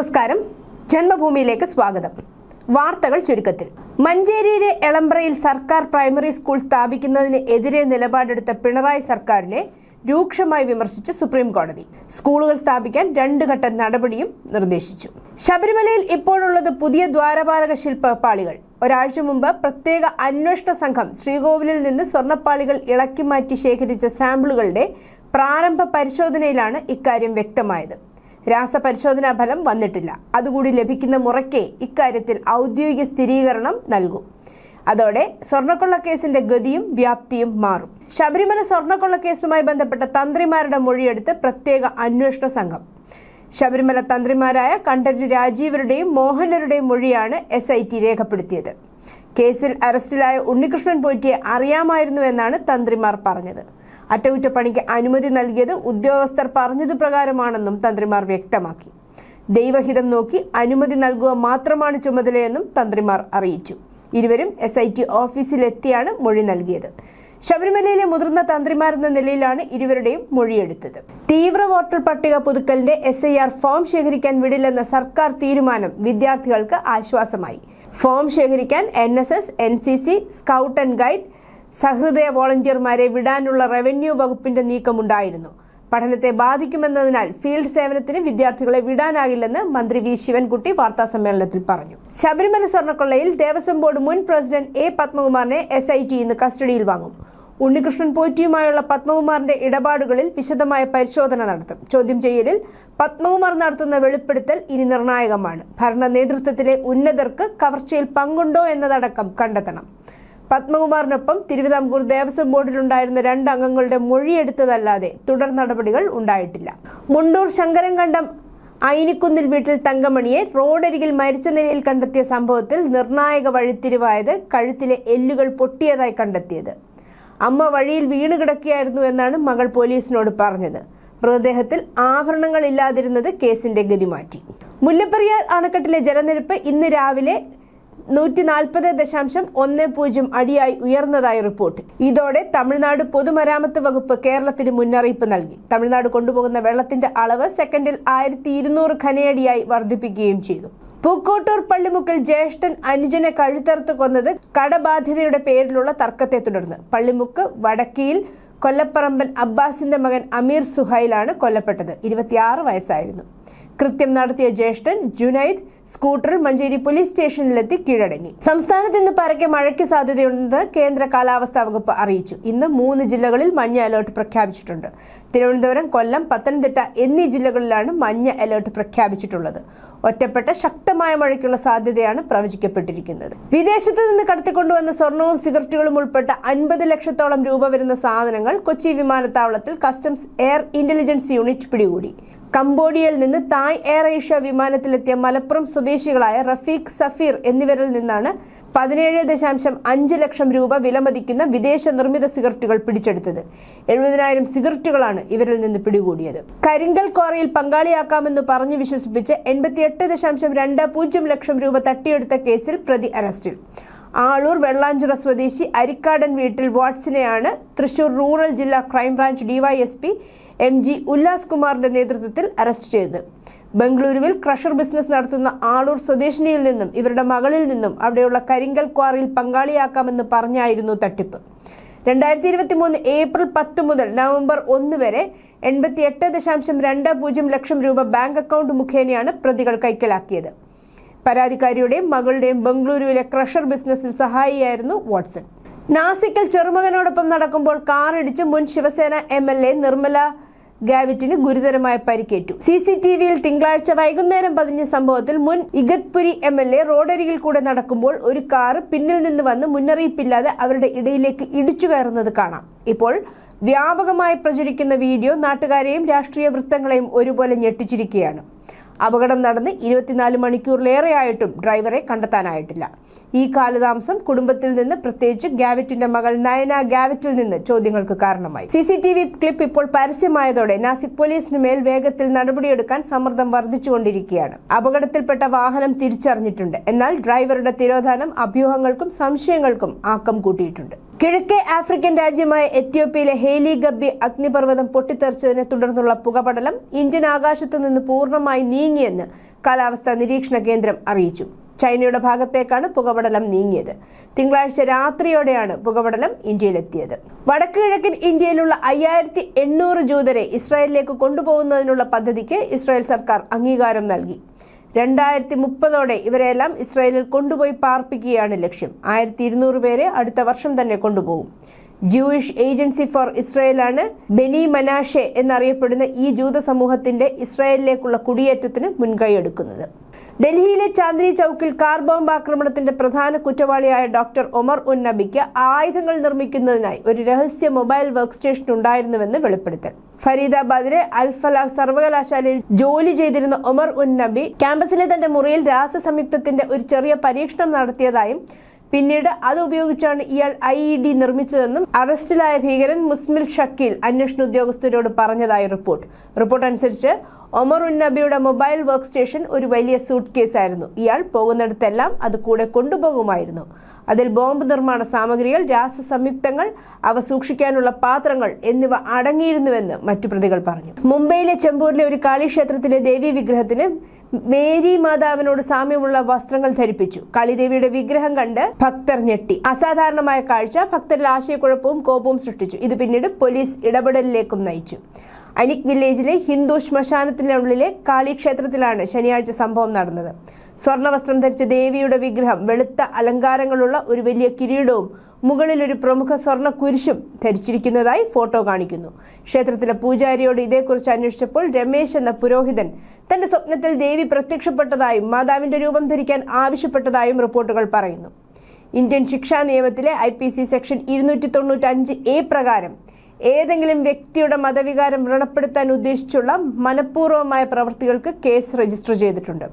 നമസ്കാരം. ജന്മഭൂമിയിലേക്ക് സ്വാഗതം. വാർത്തകൾ ചുരുക്കത്തിൽ. മഞ്ചേരിയിലെ എളമ്പ്രയിൽ സർക്കാർ പ്രൈമറി സ്കൂൾ സ്ഥാപിക്കുന്നതിന് എതിരെ നിലപാടെടുത്ത പിണറായി സർക്കാരിനെ രൂക്ഷമായി വിമർശിച്ച് സുപ്രീം കോടതി സ്കൂളുകൾ സ്ഥാപിക്കാൻ രണ്ട് ഘട്ട നടപടിയും നിർദ്ദേശിച്ചു. ശബരിമലയിൽ ഇപ്പോഴുള്ളത് പുതിയ ദ്വാരപാലക ശില്പപാളികൾ. ഒരാഴ്ച മുമ്പ് പ്രത്യേക അന്വേഷണ സംഘം ശ്രീകോവിലിൽ നിന്ന് സ്വർണപ്പാളികൾ ഇളക്കി മാറ്റി ശേഖരിച്ച സാമ്പിളുകളുടെ പ്രാരംഭ പരിശോധനയിലാണ് ഇക്കാര്യം വ്യക്തമായത്. രാസപരിശോധനാ ഫലം വന്നിട്ടില്ല. അതുകൂടി ലഭിക്കുന്ന മുറയ്ക്ക് ഇക്കാര്യത്തിൽ ഔദ്യോഗിക സ്ഥിരീകരണം നൽകും. അതോടെ സ്വർണക്കൊള്ളക്കേസിന്റെ ഗതിയും വ്യാപ്തിയും മാറും. ശബരിമല സ്വർണക്കൊള്ളക്കേസുമായി ബന്ധപ്പെട്ട തന്ത്രിമാരുടെ മൊഴിയെടുത്ത് പ്രത്യേക അന്വേഷണ സംഘം. ശബരിമല തന്ത്രിമാരായ കണ്ടന്റ് രാജീവരുടെയും മോഹനരുടെയും മൊഴിയാണ് എസ് ഐ ടി രേഖപ്പെടുത്തിയത്. കേസിൽ അറസ്റ്റിലായ ഉണ്ണികൃഷ്ണൻ പോറ്റിയെ അറിയാമായിരുന്നുവെന്നാണ് തന്ത്രിമാർ പറഞ്ഞത്. അറ്റകുറ്റപ്പണിക്ക് അനുമതി നൽകിയത് ഉദ്യോഗസ്ഥർ പറഞ്ഞതു പ്രകാരമാണെന്നും തന്ത്രിമാർ വ്യക്തമാക്കി. ദൈവഹിതം നോക്കി അനുമതി നൽകുക മാത്രമാണ് ചുമതലയെന്നും തന്ത്രിമാർ അറിയിച്ചു. ഇരുവരും എസ് ഐ ടി ഓഫീസിലെത്തിയാണ് മൊഴി നൽകിയത്. ശബരിമലയിലെ മുതിർന്ന തന്ത്രിമാരെന്ന നിലയിലാണ് ഇരുവരുടെയും മൊഴിയെടുത്തത്. തീവ്ര വോട്ടർ പട്ടിക പുതുക്കലിന്റെ എസ് ഐ ആർ ഫോം ശേഖരിക്കാൻ വിടില്ലെന്ന സർക്കാർ തീരുമാനം വിദ്യാർത്ഥികൾക്ക് ആശ്വാസമായി. ഫോം ശേഖരിക്കാൻ N S S N C C scout and guide സഹൃദയ വോളണ്ടിയർമാരെ വിടാനുള്ള റവന്യൂ വകുപ്പിന്റെ നീക്കമുണ്ടായിരുന്നു. പഠനത്തെ ബാധിക്കുമെന്നതിനാൽ ഫീൽഡ് സേവനത്തിന് വിദ്യാർത്ഥികളെ വിടാനാകില്ലെന്ന് മന്ത്രി വി. ശിവൻകുട്ടി വാർത്താ സമ്മേളനത്തിൽ പറഞ്ഞു. ശബരിമല സ്വർണക്കൊള്ളയിൽ ദേവസ്വം ബോർഡ് മുൻ പ്രസിഡന്റ് എ. പത്മകുമാറിനെ എസ് ഐ ടി ഇന്ന് കസ്റ്റഡിയിൽ വാങ്ങും. ഉണ്ണികൃഷ്ണൻ പോറ്റിയുമായുള്ള പത്മകുമാറിന്റെ ഇടപാടുകളിൽ വിശദമായ പരിശോധന നടത്തും. ചോദ്യം ചെയ്യലിൽ പത്മകുമാർ നടത്തുന്ന വെളിപ്പെടുത്തൽ ഇനി നിർണായകമാണ്. ഭരണ നേതൃത്വത്തിലെ ഉന്നതർക്ക് കവർച്ചയിൽ പങ്കുണ്ടോ എന്നതടക്കം കണ്ടെത്തണം. പത്മകുമാറിനൊപ്പം തിരുവിതാംകൂർ ദേവസ്വം ബോർഡിലുണ്ടായിരുന്ന രണ്ട് അംഗങ്ങളുടെ മൊഴിയെടുത്തതല്ലാതെ തുടർ നടപടികൾ ഉണ്ടായിട്ടില്ല. മുണ്ടൂർ ശങ്കരൻകണ്ടം ഐനിക്കുന്നിൽ വീട്ടിൽ തങ്കമണിയെ റോഡരികിൽ മരിച്ച നിലയിൽ കണ്ടെത്തിയ സംഭവത്തിൽ നിർണായക വഴിത്തിരിവായത് കഴുത്തിലെ എല്ലുകൾ പൊട്ടിയതായി കണ്ടെത്തിയത്. അമ്മ വഴിയിൽ വീണ് കിടക്കുകയായിരുന്നു എന്നാണ് മകൾ പോലീസിനോട് പറഞ്ഞത്. മൃതദേഹത്തിൽ ആഭരണങ്ങൾ ഇല്ലാതിരുന്നത് കേസിന്റെ ഗതി മാറ്റി മുല്ലപ്പെരിയാർ അണക്കെട്ടിലെ ജലനിരപ്പ് ഇന്ന് രാവിലെ നൂറ്റി നാൽപ്പത് ദശാംശം ഒന്ന് പൂജ്യം അടിയായി ഉയർന്നതായി റിപ്പോർട്ട്. ഇതോടെ തമിഴ്നാട് പൊതുമരാമത്ത് വകുപ്പ് കേരളത്തിന് മുന്നറിയിപ്പ് നൽകി. തമിഴ്നാട് കൊണ്ടുപോകുന്ന വെള്ളത്തിന്റെ അളവ് സെക്കൻഡിൽ ആയിരത്തി ഇരുന്നൂറ് ഖനയടിയായി വർദ്ധിപ്പിക്കുകയും ചെയ്തു. പൂക്കോട്ടൂർ പള്ളിമുക്കിൽ ജ്യേഷ്ഠൻ അനുജനെ കഴുത്തറുത്ത് കൊന്നത് കടബാധ്യതയുടെ പേരിലുള്ള തർക്കത്തെ തുടർന്ന്. പള്ളിമുക്ക് വടക്കിയിൽ കൊല്ലപ്പറമ്പൻ അബ്ബാസിന്റെ മകൻ അമീർ സുഹൈലാണ് കൊല്ലപ്പെട്ടത്. ഇരുപത്തിയാറ് വയസ്സായിരുന്നു. കൃത്യം നടത്തിയ ജ്യേഷ്ഠൻ ജുനൈദ് സ്കൂട്ടറിൽ മഞ്ചേരി പോലീസ് സ്റ്റേഷനിലെത്തി കീഴടങ്ങി. സംസ്ഥാനത്ത് ഇന്ന് പരക്കെ മഴയ്ക്ക് സാധ്യതയുണ്ടെന്ന് കേന്ദ്ര കാലാവസ്ഥാ വകുപ്പ് അറിയിച്ചു. ഇന്ന് മൂന്ന് ജില്ലകളിൽ മഞ്ഞ അലേർട്ട് പ്രഖ്യാപിച്ചിട്ടുണ്ട്. തിരുവനന്തപുരം കൊല്ലം പത്തനംതിട്ട എന്നീ ജില്ലകളിലാണ് മഞ്ഞ അലേർട്ട് പ്രഖ്യാപിച്ചിട്ടുള്ളത്. ഒറ്റപ്പെട്ട ശക്തമായ മഴയ്ക്കുള്ള സാധ്യതയാണ് പ്രവചിക്കപ്പെട്ടിരിക്കുന്നത്. വിദേശത്ത് നിന്ന് കടത്തിക്കൊണ്ടുവന്ന സ്വർണവും സിഗരറ്റുകളും ഉൾപ്പെട്ട അൻപത് ലക്ഷത്തോളം രൂപ വരുന്ന സാധനങ്ങൾ കൊച്ചി വിമാനത്താവളത്തിൽ കസ്റ്റംസ് എയർ ഇന്റലിജൻസ് യൂണിറ്റ് പിടികൂടി. കംബോഡിയയിൽ നിന്ന് തായ് എയർ ഏഷ്യ വിമാനത്തിലെത്തിയ മലപ്പുറം സ്വദേശികളായ റഫീഖ് സഫീർ എന്നിവരിൽ നിന്നാണ് പതിനേഴ് ദശാംശം അഞ്ച് ലക്ഷം രൂപ വിലമതിക്കുന്ന വിദേശ നിർമ്മിത സിഗരറ്റുകൾ പിടിച്ചെടുത്തത്. എഴുപതിനായിരം സിഗരറ്റുകളാണ് ഇവരിൽ നിന്ന് പിടികൂടിയത്. കരിങ്കൽ കോറയിൽ പങ്കാളിയാക്കാമെന്ന് പറഞ്ഞു വിശ്വസിപ്പിച്ച് എൺപത്തിയെട്ട് ദശാംശം രണ്ട് പൂജ്യം ലക്ഷം രൂപ തട്ടിയെടുത്ത കേസിൽ പ്രതി അറസ്റ്റിൽ. ആളൂർ വെള്ളാഞ്ചിറ സ്വദേശി അരിക്കാടൻ വീട്ടിൽ വാട്സിനെയാണ് തൃശൂർ റൂറൽ ജില്ലാ crime branch DYSP M G Ullas കുമാറിന്റെ നേതൃത്വത്തിൽ അറസ്റ്റ് ചെയ്തത് ബംഗളൂരുവിൽ ക്രഷർ ബിസിനസ് നടത്തുന്ന ആളൂർ സ്വദേശിനിയിൽ നിന്നും ഇവരുടെ മകളിൽ നിന്നും അവിടെയുള്ള കരിങ്കൽ ക്വാറിയിൽ പങ്കാളിയാക്കാമെന്ന് പറഞ്ഞായിരുന്നു തട്ടിപ്പ്. രണ്ടായിരത്തി ഇരുപത്തി മൂന്ന് ഏപ്രിൽ പത്ത് മുതൽ നവംബർ ഒന്ന് വരെ എൺപത്തി എട്ട് ദശാംശം രണ്ട് പൂജ്യം ലക്ഷം രൂപ ബാങ്ക് അക്കൗണ്ട് മുഖേനയാണ് പ്രതികൾ കൈക്കലാക്കിയത്. പരാതിക്കാരിയുടെയും മകളുടെയും ബംഗളൂരുവിലെ ക്രഷർ ബിസിനസ്സിൽ സഹായിയായിരുന്നു വാട്സൺ. നാസിക്കിൽ ചെറുമകനോടൊപ്പം നടക്കുമ്പോൾ കാറിടിച്ച് മുൻ Shiv Sena M L A Nirmala ഗാവിറ്റിന് ഗുരുതരമായ പരിക്കേറ്റു. സി സി ടി വിയിൽ തിങ്കളാഴ്ച വൈകുന്നേരം പതിഞ്ഞ സംഭവത്തിൽ മുൻ ഇഗത്പുരി എം എൽ എ റോഡരികിൽ കൂടെ നടക്കുമ്പോൾ ഒരു കാർ പിന്നിൽ നിന്ന് വന്ന് മുന്നറിയിപ്പില്ലാതെ അവരുടെ ഇടയിലേക്ക് ഇടിച്ചു കയറുന്നത് കാണാം. ഇപ്പോൾ വ്യാപകമായി പ്രചരിക്കുന്ന വീഡിയോ നാട്ടുകാരെയും രാഷ്ട്രീയ വൃത്തങ്ങളെയും ഒരുപോലെ ഞെട്ടിച്ചിരിക്കുകയാണ്. അപകടം നടന്ന് ഇരുപത്തിനാല് മണിക്കൂറിലേറെയായിട്ടും ഡ്രൈവറെ കണ്ടെത്താനായിട്ടില്ല. ഈ കാലതാമസം കുടുംബത്തിൽ നിന്ന് പ്രത്യേകിച്ച് ഗാവറ്റിന്റെ മകൾ നയന ഗാവറ്റിൽ നിന്ന് ചോദ്യങ്ങൾക്ക് കാരണമായി. C C T V clip ഇപ്പോൾ പരസ്യമായതോടെ നാസിക് പോലീസിന് മേൽ വേഗത്തിൽ നടപടിയെടുക്കാൻ സമ്മർദ്ദം വർദ്ധിച്ചുകൊണ്ടിരിക്കുകയാണ്. അപകടത്തിൽപ്പെട്ട വാഹനം തിരിച്ചറിഞ്ഞിട്ടുണ്ട്. എന്നാൽ ഡ്രൈവറുടെ തിരോധാനം അഭ്യൂഹങ്ങൾക്കും സംശയങ്ങൾക്കും ആക്കം കൂട്ടിയിട്ടുണ്ട്. കിഴക്കേ ആഫ്രിക്കൻ രാജ്യമായ എത്യോപ്യയിലെ ഹേലി ഗബ്ബി അഗ്നിപർവതം പൊട്ടിത്തെറിച്ചതിനെ തുടർന്നുള്ള പുകപടലം ഇന്ത്യൻ ആകാശത്തു നിന്ന് പൂർണമായി നീങ്ങിയെന്ന് കാലാവസ്ഥാ നിരീക്ഷണ കേന്ദ്രം അറിയിച്ചു. ചൈനയുടെ ഭാഗത്തേക്കാണ് പുകപടലം നീങ്ങിയത്. തിങ്കളാഴ്ച രാത്രിയോടെയാണ് പുകപടലം ഇന്ത്യയിലെത്തിയത്. വടക്ക് കിഴക്കൻ ഇന്ത്യയിലുള്ള അയ്യായിരത്തി എണ്ണൂറ് ജൂതരെ ഇസ്രായേലിലേക്ക് കൊണ്ടുപോകുന്നതിനുള്ള പദ്ധതിക്ക് ഇസ്രായേൽ സർക്കാർ അംഗീകാരം നൽകി. രണ്ടായിരത്തി മുപ്പതോടെ ഇവരെല്ലാം ഇസ്രായേലിൽ കൊണ്ടുപോയി പാർപ്പിക്കുകയാണ് ലക്ഷ്യം. ആയിരത്തി ഇരുന്നൂറ് പേരെ അടുത്ത വർഷം തന്നെ കൊണ്ടുപോകും. ജൂയിഷ് ഏജൻസി ഫോർ ഇസ്രായേലാണ് ബെനി മനാഷെ എന്നറിയപ്പെടുന്ന ഈ ജൂത സമൂഹത്തിന്റെ ഇസ്രായേലിലേക്കുള്ള കുടിയേറ്റത്തിന് മുൻകൈയെടുക്കുന്നത്. ഡൽഹിയിലെ ചാന്ദിനി ചൌക്കിൽ കാർ ബോംബ് ആക്രമണത്തിന്റെ പ്രധാന കുറ്റവാളിയായ ഡോക്ടർ ഒമർ ഉൻ നബിക്ക് ആയുധങ്ങൾ നിർമ്മിക്കുന്നതിനായി ഒരു രഹസ്യ മൊബൈൽ വർക്ക് സ്റ്റേഷൻ ഉണ്ടായിരുന്നുവെന്ന് വെളിപ്പെടുത്തൽ. ഫരീദാബാദിലെ അൽഫല സർവകലാശാലയിൽ ജോലി ചെയ്തിരുന്ന ഒമർ ഉൻ നബി ക്യാമ്പസിലെ തന്റെ മുറിയിൽ രാസസംയുക്തത്തിന്റെ ഒരു ചെറിയ പരീക്ഷണം നടത്തിയതായും പിന്നീട് അത് ഉപയോഗിച്ചാണ് ഇയാൾ ഐ ഇ ഡി നിർമ്മിച്ചതെന്നും അറസ്റ്റിലായ ഭീകരൻ മുസ്മിൽ ഷക്കീൽ അന്വേഷണ ഉദ്യോഗസ്ഥരോട് പറഞ്ഞതായി റിപ്പോർട്ട്. റിപ്പോർട്ട് അനുസരിച്ച് ഒമർ ഉന്നബിയുടെ നബിയുടെ മൊബൈൽ വർക്ക് സ്റ്റേഷൻ ഒരു വലിയ സൂട്ട് കേസായിരുന്നു ഇയാൾ പോകുന്നിടത്തെല്ലാം അത് കൂടെ കൊണ്ടുപോകുമായിരുന്നു. അതിൽ ബോംബ് നിർമ്മാണ സാമഗ്രികൾ രാസ സംയുക്തങ്ങൾ അവ സൂക്ഷിക്കാനുള്ള പാത്രങ്ങൾ എന്നിവ അടങ്ങിയിരുന്നുവെന്ന് മറ്റു പ്രതികൾ പറഞ്ഞു. മുംബൈയിലെ ചെമ്പൂരിലെ ഒരു കാളിക്ഷേത്രത്തിലെ ദേവി വിഗ്രഹത്തിന് മേരി മാതാവിനോട് സാമ്യമുള്ള വസ്ത്രങ്ങൾ ധരിപ്പിച്ചു. കാളിദേവിയുടെ വിഗ്രഹം കണ്ട് ഭക്തർ ഞെട്ടി. അസാധാരണമായ കാഴ്ച ഭക്തരിൽ ആശയക്കുഴപ്പവും കോപവും സൃഷ്ടിച്ചു. ഇത് പിന്നീട് പോലീസ് ഇടപെടലിലേക്കും നയിച്ചു. അനിക് വില്ലേജിലെ ഹിന്ദു ശ്മശാനത്തിനുള്ളിലെ കാളി ക്ഷേത്രത്തിലാണ് ശനിയാഴ്ച സംഭവം നടന്നത്. സ്വർണവസ്ത്രം ധരിച്ച ദേവിയുടെ വിഗ്രഹം വെളുത്ത അലങ്കാരങ്ങളുള്ള ഒരു വലിയ കിരീടവും മുകളിൽ ഒരു പ്രമുഖ സ്വർണ കുരിശും ധരിച്ചിരിക്കുന്നതായി ഫോട്ടോ കാണിക്കുന്നു. ക്ഷേത്രത്തിലെ പൂജാരിയോട് ഇതേക്കുറിച്ച് അന്വേഷിച്ചപ്പോൾ രമേശ് എന്ന പുരോഹിതൻ തന്റെ സ്വപ്നത്തിൽ ദേവി പ്രത്യക്ഷപ്പെട്ടതായും മാതാവിന്റെ രൂപം ധരിക്കാൻ ആവശ്യപ്പെട്ടതായും റിപ്പോർട്ടുകൾ പറയുന്നു. ഇന്ത്യൻ ശിക്ഷാ നിയമത്തിലെ ഐ പി സി സെക്ഷൻ ഇരുന്നൂറ്റി തൊണ്ണൂറ്റി അഞ്ച് എ പ്രകാരം ഏതെങ്കിലും വ്യക്തിയുടെ മതവികാരം വ്രണപ്പെടുത്താൻ ഉദ്ദേശിച്ചുള്ള മനഃപൂർവമായ പ്രവൃത്തികൾക്ക് കേസ് രജിസ്റ്റർ ചെയ്തിട്ടുണ്ട്.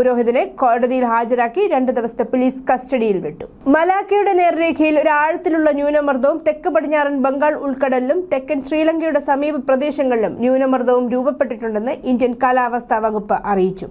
പുരോഹിതനെ കോടതിയിൽ ഹാജരാക്കി രണ്ട് ദിവസത്തെ പോലീസ് കസ്റ്റഡിയിൽ വിട്ടു. മലാക്കയുടെ നേർരേഖയിൽ ഒരാഴത്തിലുള്ള ന്യൂനമർദ്ദവും തെക്ക് പടിഞ്ഞാറൻ ബംഗാൾ ഉൾക്കടലിലും തെക്കൻ ശ്രീലങ്കയുടെ സമീപ പ്രദേശങ്ങളിലും ന്യൂനമർദ്ദവും രൂപപ്പെട്ടിട്ടുണ്ടെന്ന് ഇന്ത്യൻ കാലാവസ്ഥാ വകുപ്പ് അറിയിച്ചു.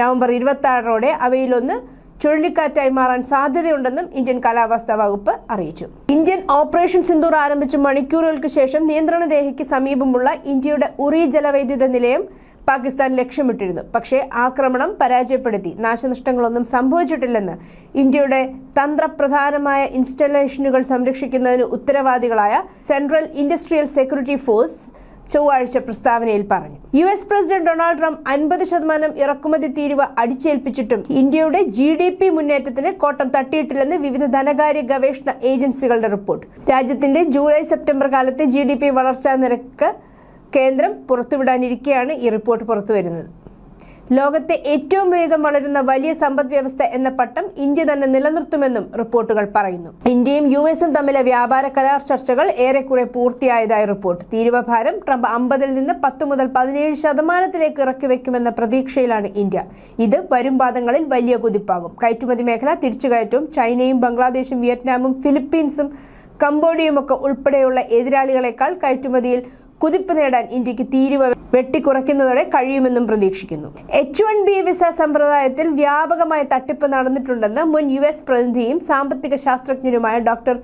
നവംബർ ഇരുപത്തി ആറോടെ അവയിലൊന്ന് ചുഴലിക്കാറ്റായി മാറാൻ സാധ്യതയുണ്ടെന്നും ഇന്ത്യൻ കാലാവസ്ഥാ വകുപ്പ് അറിയിച്ചു. ഇന്ത്യൻ ഓപ്പറേഷൻ സിന്ദൂർ ആരംഭിച്ച മണിക്കൂറുകൾക്ക് ശേഷം നിയന്ത്രണ രേഖയ്ക്ക് സമീപമുള്ള ഇന്ത്യയുടെ ഉറി ജലവൈദ്യുത നിലയം പാകിസ്ഥാൻ ലക്ഷ്യമിട്ടിരുന്നു. പക്ഷേ ആക്രമണം പരാജയപ്പെടുത്തി. നാശനഷ്ടങ്ങളൊന്നും സംഭവിച്ചിട്ടില്ലെന്ന് ഇന്ത്യയുടെ തന്ത്രപ്രധാനമായ ഇൻസ്റ്റലേഷനുകൾ സംരക്ഷിക്കുന്നതിന് ഉത്തരവാദികളായ സെൻട്രൽ ഇൻഡസ്ട്രിയൽ സെക്യൂരിറ്റി ഫോഴ്സ് ചൊവ്വാഴ്ച പ്രസ്താവനയിൽ പറഞ്ഞു. U S president Donald Trump അൻപത് ശതമാനം ഇറക്കുമതി തീരുവ അടിച്ചേൽപ്പിച്ചിട്ടും ഇന്ത്യയുടെ ജി ഡി പി മുന്നേറ്റത്തിന് കോട്ടം തട്ടിയിട്ടില്ലെന്ന് വിവിധ ധനകാര്യ ഗവേഷണ ഏജൻസികളുടെ റിപ്പോർട്ട്. രാജ്യത്തിന്റെ ജൂലൈ സെപ്റ്റംബർ കാലത്തെ ജി വളർച്ചാ നിരക്ക് കേന്ദ്രം പുറത്തുവിടാനിരിക്കെയാണ് ഈ റിപ്പോർട്ട് പുറത്തു വരുന്നത് ലോകത്തെ ഏറ്റവും വേഗം വളരുന്ന വലിയ സമ്പദ് വ്യവസ്ഥ എന്ന പട്ടം ഇന്ത്യ തന്നെ നിലനിർത്തുമെന്നും റിപ്പോർട്ടുകൾ പറയുന്നു. ഇന്ത്യയും യു എസും തമ്മിലെ വ്യാപാര കരാർ ചർച്ചകൾ ഏറെക്കുറെ പൂർത്തിയായതായി റിപ്പോർട്ട്. തീരുവഭാരം ട്രംപ് അമ്പതിൽ നിന്ന് പത്ത് മുതൽ പതിനേഴ് ശതമാനത്തിലേക്ക് ഇറക്കി വെക്കുമെന്ന പ്രതീക്ഷയിലാണ് ഇന്ത്യ. ഇത് വരും പാദങ്ങളിൽ വലിയ കുതിപ്പാകും. കയറ്റുമതി മേഖല തിരിച്ചുകയറ്റവും ചൈനയും ബംഗ്ലാദേശും വിയറ്റ്നാമും ഫിലിപ്പീൻസും കംബോഡിയുമൊക്കെ ഉൾപ്പെടെയുള്ള എതിരാളികളെക്കാൾ കയറ്റുമതിയിൽ കുതിപ്പ് നേടാൻ ഇന്ത്യയ്ക്ക് തീരുവ വെട്ടിക്കുറയ്ക്കുന്നതോടെ കഴിയുമെന്നും പ്രതീക്ഷിക്കുന്നു. എച്ച് വൺ ബി വിസ സമ്പ്രദായത്തിൽ വ്യാപകമായ തട്ടിപ്പ് നടന്നിട്ടുണ്ടെന്ന് മുൻ യു എസ് പ്രതിനിധിയും സാമ്പത്തിക ശാസ്ത്രജ്ഞനുമായ ഡോക്ടർ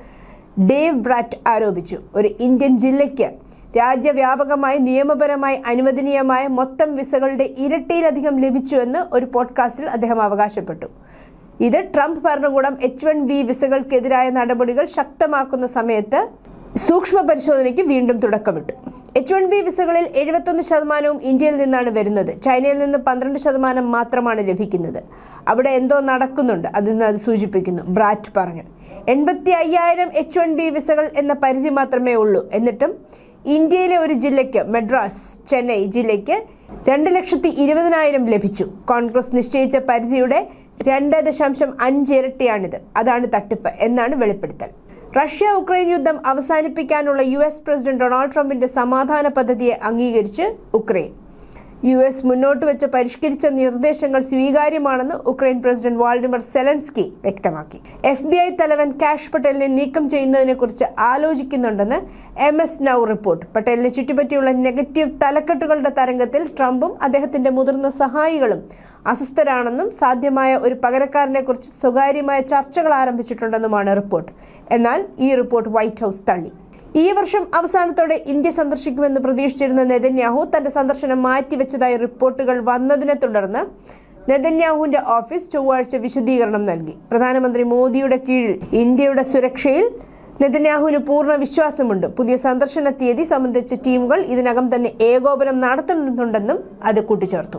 ഡേവ് ബ്രാറ്റ് ആരോപിച്ചു. ഒരു ഇന്ത്യൻ ജില്ലയ്ക്ക് രാജ്യവ്യാപകമായി നിയമപരമായി അനുവദനീയമായ മൊത്തം വിസകളുടെ ഇരട്ടിയിലധികം ലഭിച്ചുവെന്ന് ഒരു പോഡ്കാസ്റ്റിൽ അദ്ദേഹം അവകാശപ്പെട്ടു. ഇത് ട്രംപ് ഭരണകൂടം എച്ച് വൺ ബി വിസകൾക്കെതിരായ നടപടികൾ ശക്തമാക്കുന്ന സമയത്ത് സൂക്ഷ്മ പരിശോധനയ്ക്ക് വീണ്ടും തുടക്കമിട്ടു. എച്ച് വൺ ബി വിസകളിൽ എഴുപത്തൊന്ന് ശതമാനവും ഇന്ത്യയിൽ നിന്നാണ് വരുന്നത്. ചൈനയിൽ നിന്ന് പന്ത്രണ്ട് ശതമാനം മാത്രമാണ് ലഭിക്കുന്നത്. അവിടെ എന്തോ നടക്കുന്നുണ്ട്. അതിന് അത് സൂചിപ്പിക്കുന്നു. ബ്രാറ്റ് പറഞ്ഞു. എൺപത്തി അയ്യായിരം എച്ച് വൺ ബി വിസകൾ എന്ന പരിധി മാത്രമേ ഉള്ളൂ. എന്നിട്ടും ഇന്ത്യയിലെ ഒരു ജില്ലയ്ക്ക് മദ്രാസ് ചെന്നൈ ജില്ലയ്ക്ക് രണ്ട് ലക്ഷത്തി ഇരുപതിനായിരം ലഭിച്ചു. കോൺഗ്രസ് നിശ്ചയിച്ച പരിധിയുടെ രണ്ട് ദശാംശം അഞ്ച് ഇരട്ടിയാണിത്. അതാണ് തട്ടിപ്പ് എന്നാണ് വെളിപ്പെടുത്തൽ. റഷ്യ ഉക്രൈൻ യുദ്ധം അവസാനിപ്പിക്കാനുള്ള യു എസ് പ്രസിഡന്റ് ഡൊണാൾഡ് ട്രംപിന്റെ സമാധാന പദ്ധതിയെ അംഗീകരിച്ച് ഉക്രൈൻ. യു എസ് മുന്നോട്ട് വെച്ച പരിഷ്കരിച്ച നിർദ്ദേശങ്ങൾ സ്വീകാര്യമാണെന്ന് ഉക്രൈൻ പ്രസിഡന്റ് വാൾഡിമർ സെലൻസ്കി വ്യക്തമാക്കി. എഫ് ബി ഐ തലവൻ കാഷ് പട്ടേലിനെ നീക്കം ചെയ്യുന്നതിനെക്കുറിച്ച് ആലോചിക്കുന്നുണ്ടെന്ന് എം എസ് നൌ റിപ്പോർട്ട്. പട്ടേലിനെ ചുറ്റിപ്പറ്റിയുള്ള നെഗറ്റീവ് തലക്കെട്ടുകളുടെ തരംഗത്തിൽ ട്രംപും അദ്ദേഹത്തിന്റെ മുതിർന്ന സഹായികളും അസ്വസ്ഥരാണെന്നും സാധ്യമായ ഒരു പകരക്കാരനെക്കുറിച്ച് സ്വകാര്യമായ ചർച്ചകൾ ആരംഭിച്ചിട്ടുണ്ടെന്നുമാണ് റിപ്പോർട്ട്. എന്നാൽ ഈ റിപ്പോർട്ട് വൈറ്റ് ഹൗസ് തള്ളി. ഈ വർഷം അവസാനത്തോടെ ഇന്ത്യ സന്ദർശിക്കുമെന്ന് പ്രതീക്ഷിച്ചിരുന്ന നെതന്യാഹു തന്റെ സന്ദർശനം മാറ്റിവെച്ചതായി റിപ്പോർട്ടുകൾ വന്നതിനെ തുടർന്ന് നെതന്യാഹുവിന്റെ ഓഫീസ് ചൊവ്വാഴ്ച വിശദീകരണം നൽകി. പ്രധാനമന്ത്രി മോദിയുടെ കീഴിൽ ഇന്ത്യയുടെ സുരക്ഷയിൽ നെതന്യാഹുവിന് പൂർണ വിശ്വാസമുണ്ട്. പുതിയ സന്ദർശന തീയതി സംബന്ധിച്ച ടീമുകൾ ഇതിനകം തന്നെ ഏകോപനം നടത്തുന്നുണ്ടെന്നും അത് കൂട്ടിച്ചേർത്തു.